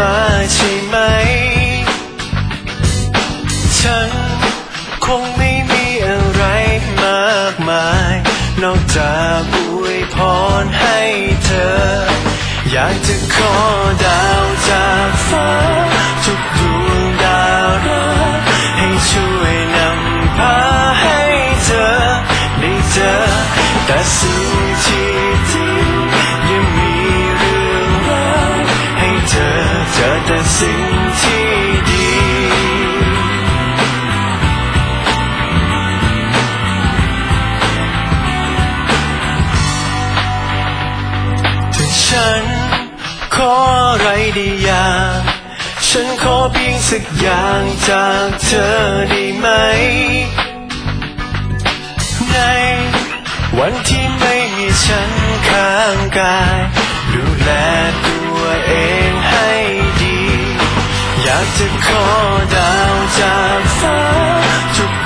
มาใช่ไหม ฉันคงไม่มีอะไรมากมาย นอกจากอวยพรให้เธอ อยากจะขอดาวจากฟ้าทุกดวงดาวรักให้ช่วยนำพาให้เธอ ได้เจอแต่สิ่ง สิ่งที่ดีถ้าฉันขออะไรด้อย่างฉันขอเพียงสักอย่างจากเธอได้ไหม ในวันที่ไม่มีฉันข้างกายากจะขอดาวจากฟ้าทุก